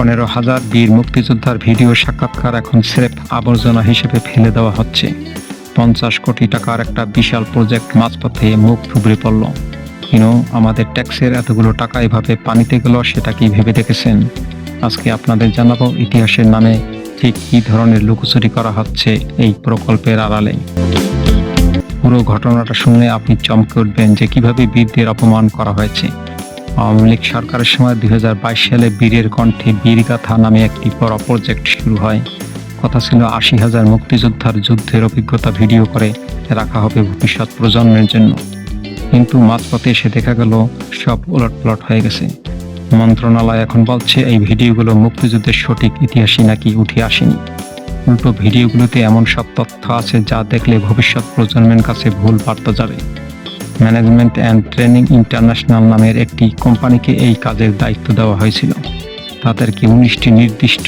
পনেরো হাজার বীর মুক্তিযোদ্ধার ভিডিও সাক্ষাৎকার এখন স্রেফ আবর্জনা হিসেবে ফেলে দেওয়া হচ্ছে। পঞ্চাশ কোটি টাকার একটা বিশাল প্রজেক্ট মাঝপথে মুখ থুবড়ে পড়ল। কিন্তু আমাদের ট্যাক্সের এতগুলো টাকা এভাবে পানিতে গেল, সেটা কি ভেবে দেখেছেন? আজকে আপনাদের জানাব ইতিহাসের নামে ঠিক কী ধরনের লুকোচুরি করা হচ্ছে এই প্রকল্পের আড়ালে। পুরো ঘটনাটা শুনলে আপনি চমকে উঠবেন যে কীভাবে বীরদের অপমান করা হয়েছে। আওয়ামী লীগ সরকারের সময় দুই হাজার বাইশ সালে বীরের কণ্ঠে বীরগাথা নামে একটি বড় প্রজেক্ট শুরু হয়। কথা ছিল আশি হাজার মুক্তিযোদ্ধার যুদ্ধের অভিজ্ঞতা ভিডিও করে রাখা হবে ভবিষ্যৎ প্রজন্মের জন্য। কিন্তু মাঝপথে এসে দেখা গেল, সব উলটপালট হয়ে গেছে। মন্ত্রণালয় এখন বলছে, এই ভিডিওগুলো মুক্তিযুদ্ধের সঠিক ইতিহাসই নাকি উঠে আসেনি। উল্টো ভিডিওগুলোতে এমন সব তথ্য আছে যা দেখলে ভবিষ্যৎ প্রজন্মের কাছে ভুল বার্তা যাবে। ম্যানেজমেন্ট অ্যান্ড ট্রেনিং ইন্টারন্যাশনাল নামের একটি কোম্পানিকে এই কাজের দায়িত্ব দেওয়া হয়েছিল। তাদেরকে উনিশটি নির্দিষ্ট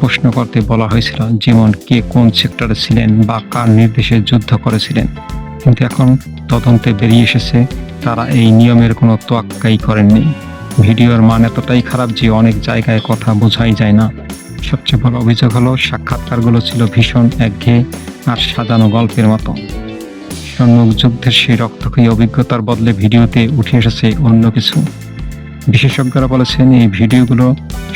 প্রশ্ন করতে বলা হয়েছিল, যেমন কে কোন সেক্টরে ছিলেন বা কার নির্দেশে যুদ্ধ করেছিলেন। কিন্তু এখন তদন্তে বেরিয়ে এসেছে, তারা এই নিয়মের কোনো তোয়াক্কাই করেননি। ভিডিওর মান এতটাই খারাপ যে অনেক জায়গায় কথা বোঝাই যায় না। সবচেয়ে বড় অভিযোগ হলো, সাক্ষাৎকারগুলো ছিল ভীষণ একঘেয়ে আর সাজানো গল্পের মতো। সম্মুখ যুদ্ধের সেই রক্তক্ষয়ী অভিজ্ঞতার বদলে ভিডিওতে উঠে এসেছে অন্য কিছু। বিশেষজ্ঞরা বলেছেন, এই ভিডিওগুলো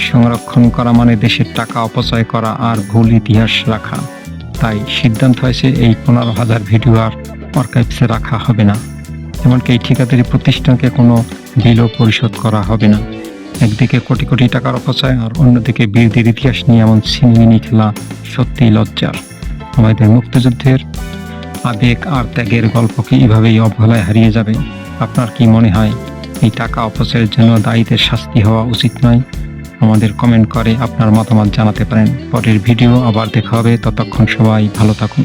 সংরক্ষণ করা মানে দেশের টাকা অপচয় করা আর ভুল ইতিহাস রাখা। তাই সিদ্ধান্ত হয়েছে, এই পনেরো হাজার ভিডিও আর আর্কাইভসে রাখা হবে না। এমনকি এই ঠিকাদারি প্রতিষ্ঠানকে কোনো বিলও পরিশোধ করা হবে না। একদিকে কোটি কোটি টাকার অপচয় আর অন্যদিকে বীরদের ইতিহাস নিয়ে এমন ছিনিমিনি খেলা সত্যিই লজ্জার। আমাদের মুক্তিযুদ্ধের আবেগ আর ত্যাগের গল্পকে এভাবেই অবহেলায় হারিয়ে যাবে? আপনার কি মনে হয়, এই টাকা অপচয়ের জন্য দায়ীদের শাস্তি হওয়া উচিত নয়? আমাদের কমেন্ট করে আপনার মতামত জানাতে পারেন। পরের ভিডিও আবার দেখা হবে। ততক্ষণ সবাই ভালো থাকুন।